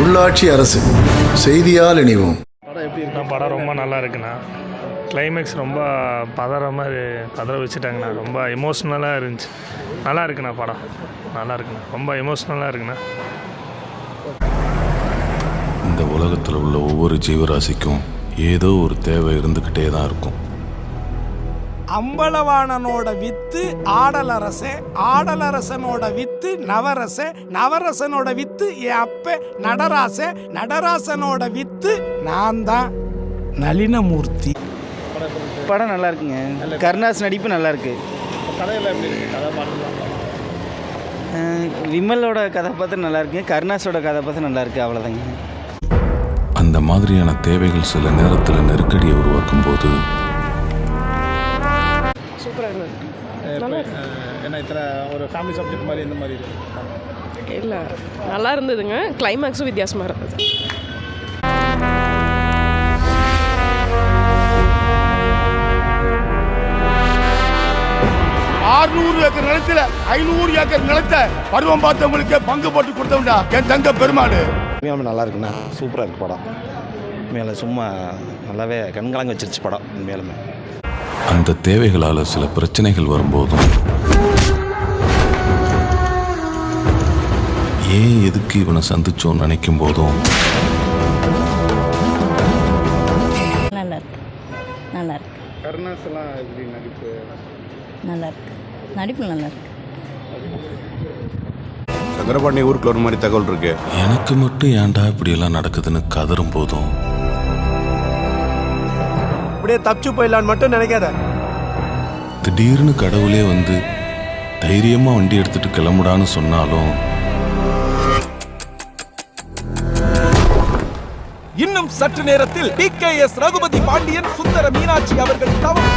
உள்ளாட்சி அரசு செய்தியால் இணைவோம். படம் எப்படி இருக்கு? படம் ரொம்ப நல்லா இருக்குண்ணா. கிளைமேக்ஸ் ரொம்ப பதற மாதிரி பதற வச்சுட்டாங்கண்ணா. ரொம்ப எமோஷ்னலாக இருந்துச்சு. நல்லா இருக்குண்ணா படம். நல்லா இருக்குண்ணா. ரொம்ப எமோஷ்னலாக இருக்குண்ணா. இந்த உலகத்தில் உள்ள ஒவ்வொரு ஜீவராசிக்கும் ஏதோ ஒரு தேவை இருந்துக்கிட்டே தான் இருக்கும். அம்பலவாணனோட வித்து ஆடலரசே ஆடலரசனோட வித்து நவரசே நவரசனோட வித்து என் அப்ப நடராசே நடராசனோட வித்து நான் தான் நளினமூர்த்தி. படம் நல்லா இருக்குங்க. கருணாஸ் நடிப்பு நல்லா இருக்கு. விமலோட கதாபாத்திரம் நல்லா இருக்கு. கருணாஸோட கதாபாத்திரம் நல்லா இருக்கு. அவ்வளோதாங்க அந்த மாதிரியான தேவைகள் சில நேரத்தில் நெருக்கடியை உருவாக்கும் போது எப்படி, அஹ், என்ன இத்தனை ஒரு ஃபேமிலி சப்ஜெக்ட் மாதிரி இந்த மாதிரி இருக்கு? இல்லை நல்லா இருந்ததுங்க. கிளைமேக்ஸும் வித்தியாசமாக இருந்தது. ஆறுநூறு ஏக்கர் நிலத்துல ஐநூறு ஏக்கர் நிலத்தை பருவம் பார்த்தவங்களுக்கு பங்கு போட்டு கொடுத்தவன்டா என் தங்க பெருமாடு நல்லா இருக்குண்ணா. சூப்பராக இருக்கு படம். உண்மையில சும்மா நல்லாவே கண்கலங்க வச்சிருச்சு படம் உண்மையாலுமே. அந்த தேவைகளால் சில பிரச்சனைகள் வரும்போதும் ஏன் எதுக்கு இவனை சந்திச்சோன்னு நினைக்கும் போதும் நல்லா இருக்கு நல்லா இருக்கு கருணாஸ் எல்லாம் எப்படி நடிப்பு? நல்லா இருக்கு நடிப்பு நல்லா இருக்கு சங்கரபாண்டி ஊருக்கு ஒரு மாதிரி தகவல் இருக்கு. எனக்கு மட்டும் ஏன்டா இப்படியெல்லாம் நடக்குதுன்னு கதறும் போதும். அப்படியே தப்பிச்சு போயிடலான்னு மட்டும் நினைக்காத. திடீர்னு கடவுளே வந்து தைரியமாக வண்டி எடுத்துட்டு கிளம்புடான்னு சொன்னாலும் இன்னும் சற்று நேரத்தில் T K S Raghupathi Pandian Sundara Meenakshi அவர்கள் தவம்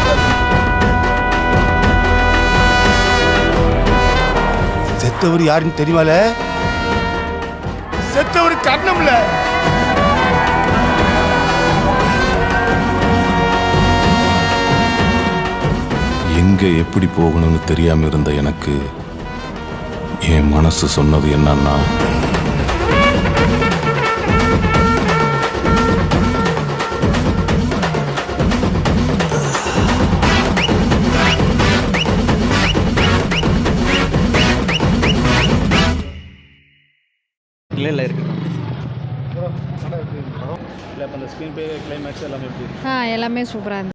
செத்தவர் யாருன்னு தெரியுமால? செத்தவர் கர்ணம்ல. எங்கே எப்படி போகணும்னு தெரியாமல் இருந்த எனக்கு என் மனசு சொன்னது என்னன்னா இல்லை இருக்கு. இல்லை இப்போ அந்த ஸ்க்ரீன் பே கிளைமேக்ஸ் எல்லாமே எப்படி இருக்கு? ஆ எல்லாமே சூப்பராக இருந்தது